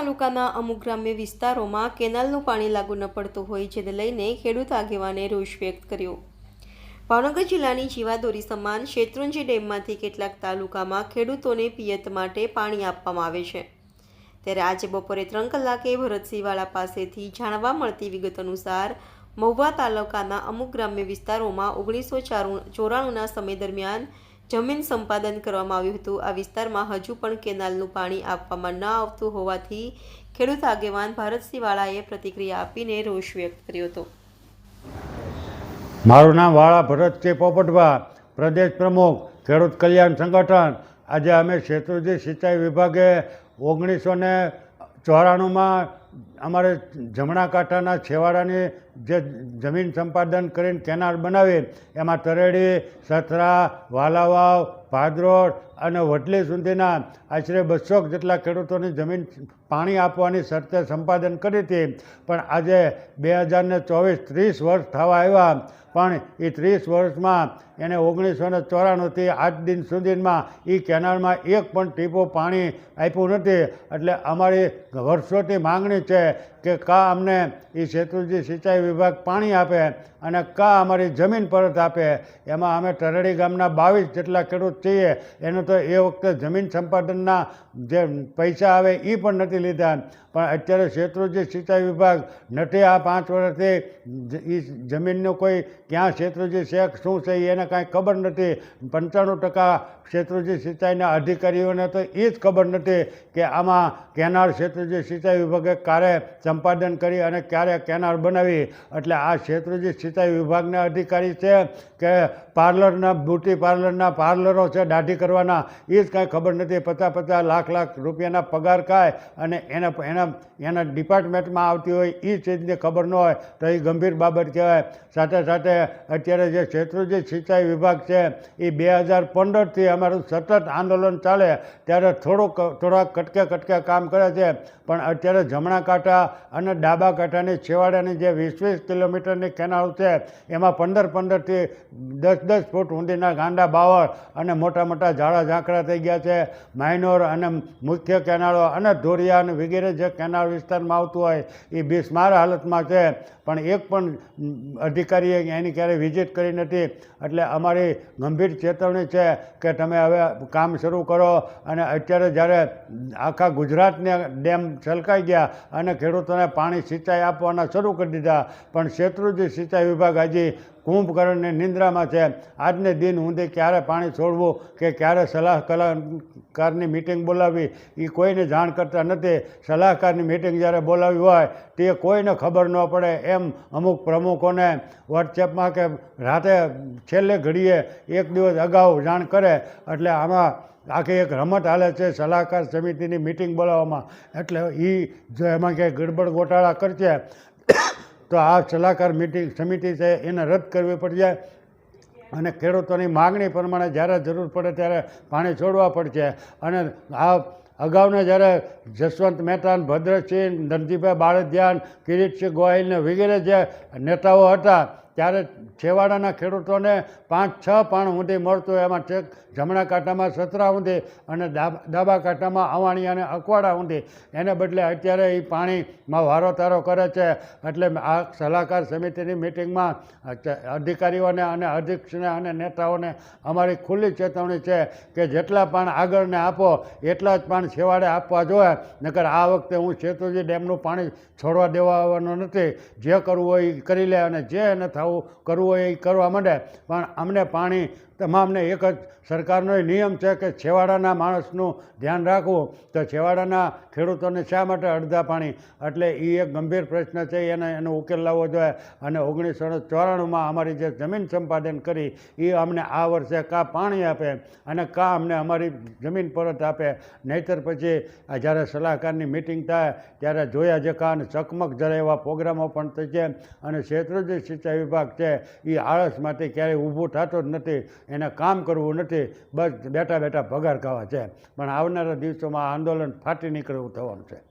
તાલુકાના અમુક ગ્રામ્ય વિસ્તારોમાં કેનાલનું પાણી લાગુ ન પડતું હોય જેને લઈને ખેડૂત આગેવાને રોષ વ્યક્ત કર્યો. ભાવનગર જિલ્લાની જીવાદોરી સમાન શેત્રુંજી ડેમમાંથી કેટલાક તાલુકામાં ખેડૂતોને પિયત માટે પાણી આપવામાં આવે છે. ત્યારે આજે બપોરે ત્રણ કલાકે ભરતસિંહવાળા પાસેથી જાણવા મળતી વિગત અનુસાર, મહુવા તાલુકાના અમુક ગ્રામ્ય વિસ્તારોમાં ઓગણીસો ચોરાણુંના સમય દરમિયાન જમીન સંપાદન કરવામાં આવ્યું હતું. આ વિસ્તારમાં હજુ પણ કેનાલનું પાણી આપવામાં ન આવતું હોવાથી ખેડૂત આગેવાન ભારતસિંહવાળાએ પ્રતિક્રિયા આપીને રોષ વ્યક્ત કર્યો હતો. મારું નામ વાળા ભરતસિંહ પોપટભા પ્રદેશ પ્રમુખ, ખેડૂત કલ્યાણ સંગઠન. આજે અમે શેત્રુજી સિંચાઈ વિભાગે ઓગણીસો ને ચોરાણુંમાં અમારે જમણા કાંઠાના છેવાડાની જે જમીન સંપાદન કરીને કેનાલ બનાવી એમાં તરેડી, સથરા, વાલાવાવ, ભાદરોડ અને વડલી સુધીના આશરે બસો જેટલા ખેડૂતોની જમીન પાણી આપવાની શરતે સંપાદન કરી હતી. પણ આજે બે હજારને ચોવીસ ત્રીસ વર્ષ થવા આવ્યા. પણ એ ત્રીસ વર્ષમાં એને ઓગણીસો ને ચોરાણુંથી આજ દિન સુધીમાં એ કેનાલમાં એક પણ ટીપો પાણી આપ્યું નથી. એટલે અમારી વર્ષોથી માંગણી છે કે કા અમને એ શેત્રુજી સિંચાઈ વિભાગ પાણી આપે અને કા અમારી જમીન પરત આપે. એમાં અમે ટરડી ગામના બાવીસ જેટલા ખેડૂત છીએ. એનું તો એ વખતે જમીન સંપાદનના જે પૈસા આવે એ પણ નથી લીધા. પણ અત્યારે શેત્રુજી સિંચાઈ વિભાગ નથી આ પાંચ વર્ષથી એ જમીનનું કોઈ ક્યાં શેત્રુજી શેખ શું છે, એને કાંઈ ખબર નથી. પંચાણું ટકા શેત્રુજી સિંચાઈના અધિકારીઓને તો એ જ ખબર નથી કે આમાં કેનાર શેત્રુજી સિંચાઈ વિભાગે ક્યારે સંપાદન કરી અને ક્યારે કેનાર બનાવી. એટલે આ શેત્રુજી સિંચાઈ વિભાગના અધિકારી છે કે પાર્લરના, બ્યુટી પાર્લરના પાર્લરો છે, દાઢી કરવાના એ જ કાંઈ ખબર નથી, પચાસ પચાસ લાખ લાખ રૂપિયાના પગાર ખાય અને એના એના એના ડિપાર્ટમેન્ટમાં આવતી હોય એ ચીજની ખબર ન હોય, તો એ ગંભીર બાબત કહેવાય. સાથે સાથે અત્યારે જે શેત્રુજી સિંચાઈ વિભાગ છે, એ બે હજાર પંદરથી અમારું સતત આંદોલન ચાલે, ત્યારે થોડોક, થોડાક કટકે કટકે કામ કરે છે, પણ અત્યારે જમણા કાંઠા અને ડાબા કાંઠાની છેવાડાની જે વીસ વીસ કિલોમીટરની કેનાલ છે, એમાં પંદર પંદરથી દસ દસ ફૂટ ઊંડીના ગાંડા બાવળ અને મોટા મોટા ઝાડા ઝાંખરા થઈ ગયા છે. માઇનોર અને મુખ્ય કેનાળો અને ધોરિયાન વગેરે જે કેનાળ વિસ્તારમાં આવતું હોય, એ બિસ્માર હાલતમાં છે. પણ એક પણ અધિકારીએ એની ક્યારેય વિઝિટ કરી નથી. એટલે અમારી ગંભીર ચેતવણી છે કે તમે હવે કામ શરૂ કરો. અને અત્યારે જ્યારે આખા ગુજરાતને ડેમ છલકાઈ ગયા અને ખેડૂતોને પાણી સિંચાઈ આપવાના શરૂ કરી દીધા. પણ શેત્રુજી સિંચાઈ વિભાગ હજી કુંભકર્ણની નિંદ્રામાં છે. આજને દિન સુધી ક્યારે પાણી છોડવું કે ક્યારે સલાહ કલાકારની મિટિંગ બોલાવવી એ કોઈને જાણ કરતા નથી. સલાહકારની મિટિંગ જ્યારે બોલાવી હોય, તે કોઈને ખબર ન પડે એમ અમુક પ્રમુખોને વોટ્સએપમાં કે રાતે છેલ્લે ઘડીએ એક દિવસ અગાઉ જાણ કરે. એટલે આમાં આખી એક રમત હાલે છે સલાહકાર સમિતિની મિટિંગ બોલાવવામાં. એટલે એ જો એમાં ક્યાંય ગડબડ ગોટાળા કરશે તો આ સલાહકાર મિટિંગ સમિતિ છે, એને રદ કરવી પડશે. અને ખેડૂતોની માગણી પ્રમાણે જ્યારે જરૂર પડે ત્યારે પાણી છોડવા પડશે. અને આ અગાઉના જ્યારે જસવંત મહેતા ભદ્રસિંહ, ધનજીભાઈ બાળધ્યાન કિરીટસિંહ ગોહિલ ને વગેરે જે નેતાઓ હતા ત્યારે છેવાડાના ખેડૂતોને પાંચ, છ પાણ ઊંધી મળતું એમાં છેક જમણા કાંઠામાં સતરા ઊંધી અને ડાબા કાંઠામાં અવાણી અને અકવાડા ઊંધી એને બદલે અત્યારે એ પાણીમાં વારો તારો કરે છે. એટલે આ સલાહકાર સમિતિની મિટિંગમાં અધિકારીઓને અને અધ્યક્ષને અને નેતાઓને અમારી ખુલ્લી ચેતવણી છે કે જેટલા પાણ આગળને આપો, એટલા જ પાણ છેવાડે આપવા જોઈએ. નકર આ વખતે હું શેતુજી ડેમનું પાણી છોડવા દેવા નથી. જે કરવું હોય એ કરી લે અને જે એને થવું કરવું હોય એ કરવા માંડે. પણ અમને પાણી તમામને એક જ સરકારનો નિયમ છે કે છેવાડાના માણસનું ધ્યાન રાખવું, તો છેવાડાના ખેડૂતોને શા માટે અડધા પાણી? એટલે એ એક ગંભીર પ્રશ્ન છે, એને એનો ઉકેલ લાવવો જોઈએ. અને ઓગણીસો ચોરાણુંમાં અમારી જે જમીન સંપાદન કરી, એ અમને આ વર્ષે કાં પાણી આપે અને કાં અમને અમારી જમીન પરત આપે. નહીંતર પછી જ્યારે સલાહકારની મિટિંગ થાય, ત્યારે જોયા જકા અને ચકમક જરા એવા પ્રોગ્રામો પણ થશે. અને શેત્રુજી સિંચાઈ વિભાગ છે, એ આળસમાંથી ક્યારેય ઊભું થતું જ નથી. એને કામ કરવું નથી, બસ બેઠા બેઠા પગાર ખાવા છે. પણ આવનારા દિવસોમાં આંદોલન ફાટી નીકળવું થવાનું છે.